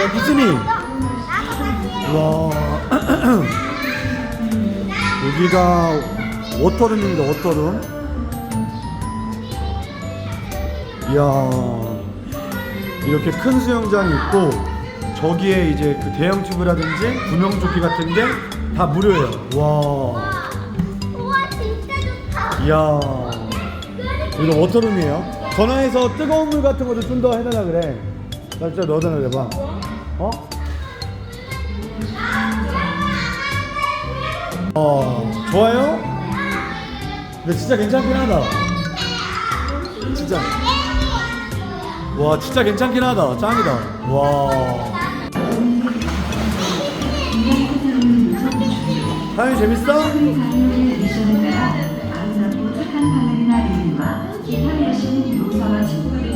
야 미순이. 와. 여기가 워터룸입니다 워터룸 이야. 이렇게 큰 수영장이 있고 저기에 이제 그 대형 튜브라든지 구명조끼 같은 게다 무료예요. 와 우와. 이야. 이거 워터룸이에요? 전화해서 뜨거운 물 같은 것도 좀 더 해달라 그래. 나 진짜 넣어달라 그래봐 어? 어 좋아요? 근데 진짜 괜찮긴 하다 진짜 와 진짜 괜찮긴 하다 짱이다 와 하연이 재밌어? 노사와 친구가